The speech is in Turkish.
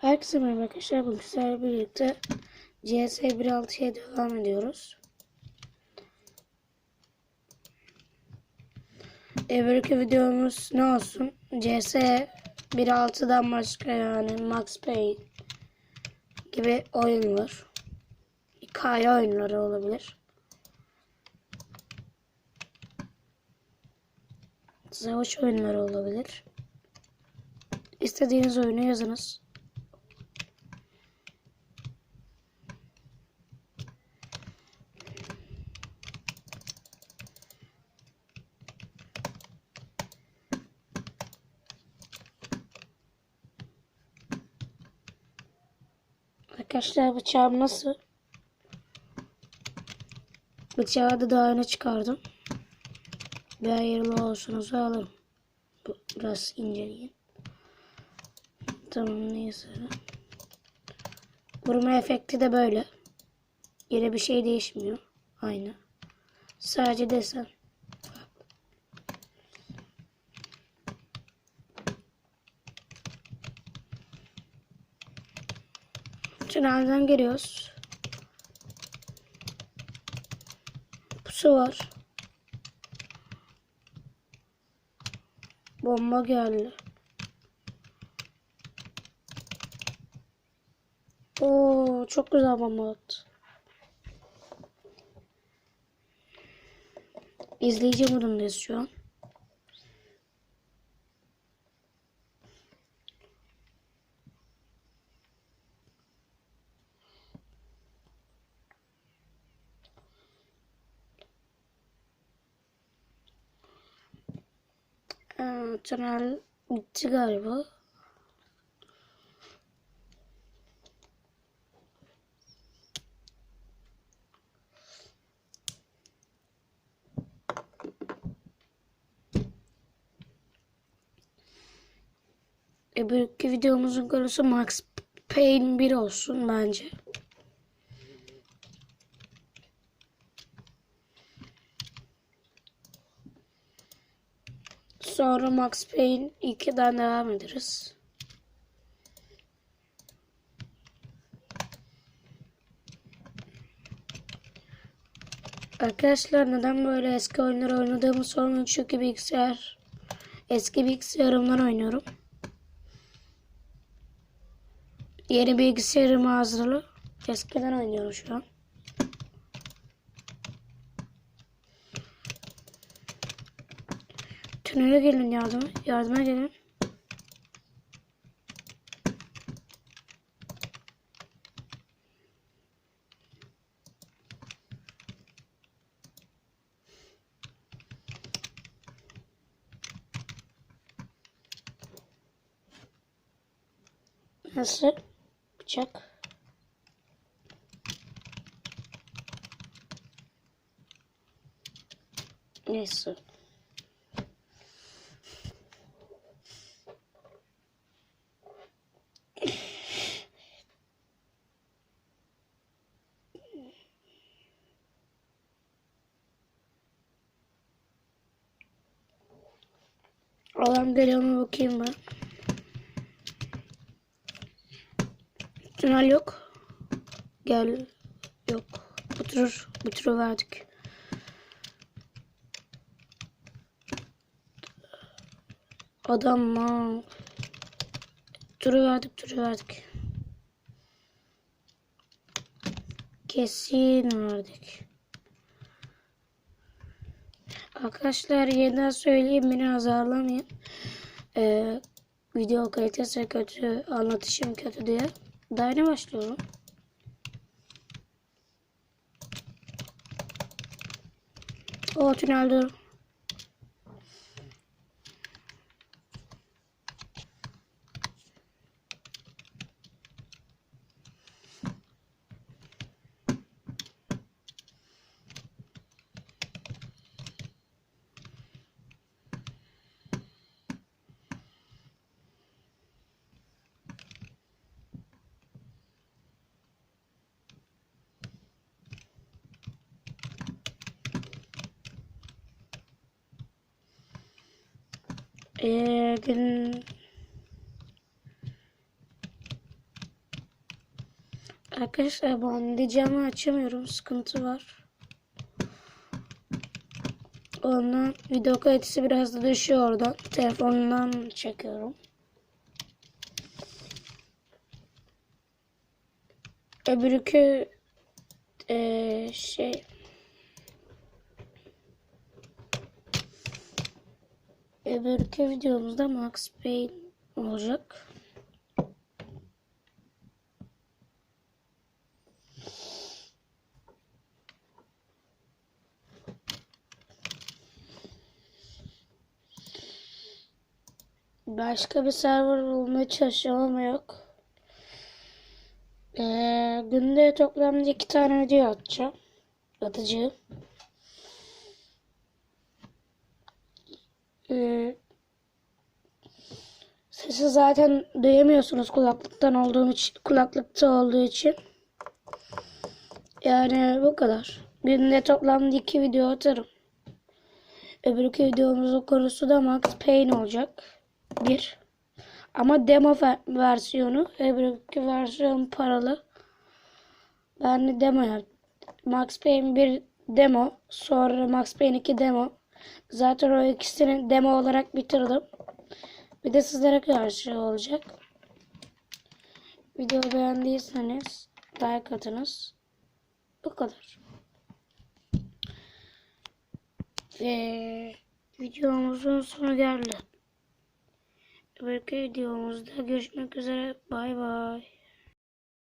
Herkese merhaba arkadaşlar. Bugün sizlerle birlikte CS 1.6'ya devam ediyoruz. Öbürkü videomuz ne olsun? CS 1.6'dan başka yani Max Payne gibi oyunlar. Hikaye oyunları olabilir. Savaş oyunları olabilir. İstediğiniz oyunu yazınız. Arkadaşlar bıçağım nasıl? Bıçağı da daha öne çıkardım. Bir hayırlı olsunuzu alırım. Biraz inceleyin. Tamam neyse. Vurma efekti de böyle. Yine bir şey değişmiyor. Aynı. Sadece desen. Tünelden giriyoruz. Pusu var. Bomba geldi. Oo, çok güzel bomba attı. İzleyici modundayız şu an. Tünel bitti galiba. Öbürkü videomuzun konusu Max Payne 1 olsun bence. Sonra Max Payne 2'den devam ederiz. Arkadaşlar neden böyle eski oyunlar oynadığımı sormayın çünkü bilgisayar eski bilgisayarımdan oynuyorum. Yeni bilgisayarım hazırlı. Eskiden oynuyorum şu an. Tünele gelin yardıma. Yardıma gelin. Nasıl? Bıçak. Neyse. Adam geliyor bakayım ben. Tünel yok. Gel. Yok. Bu tur, bu turu verdik. Adam mı? Turu verdik, turu verdik. Kesin verdik. Arkadaşlar yeniden söyleyeyim beni azarlamayın. Ee, video kalitesi kötü, anlatışım kötü diye. Daha başlıyorum. O tünel Ee, Arkadaşlar ben de camı açamıyorum. Sıkıntı var. Ondan video kalitesi biraz da düşüyor oradan. Telefonumdan çekiyorum. Öbürkü eee şey öbürkü videomuzda Max Payne olacak. Başka bir server bulmaya çalışıyorum ama yok. Ee, günde toplamda iki tane video atacağım. Atıcı. Ee, sesi zaten duyamıyorsunuz kulaklıktan olduğum için, kulaklıkta olduğu için. Yani bu kadar. Günde toplamda iki video atarım. Öbürkü videomuzun konusu da Max Payne olacak. Bir. Ama demo ver- versiyonu. Öbürkü versiyon paralı. Ben de demo yaptım. Max Payne 1 demo. Sonra Max Payne 2 demo. Zaten o ikisini demo olarak bitirdim. Bir de sizlere karşı olacak. Video beğendiyseniz like atınız. Bu kadar. Ve videomuzun sonu geldi. Öbürkü videomuzda görüşmek üzere. Bay bay.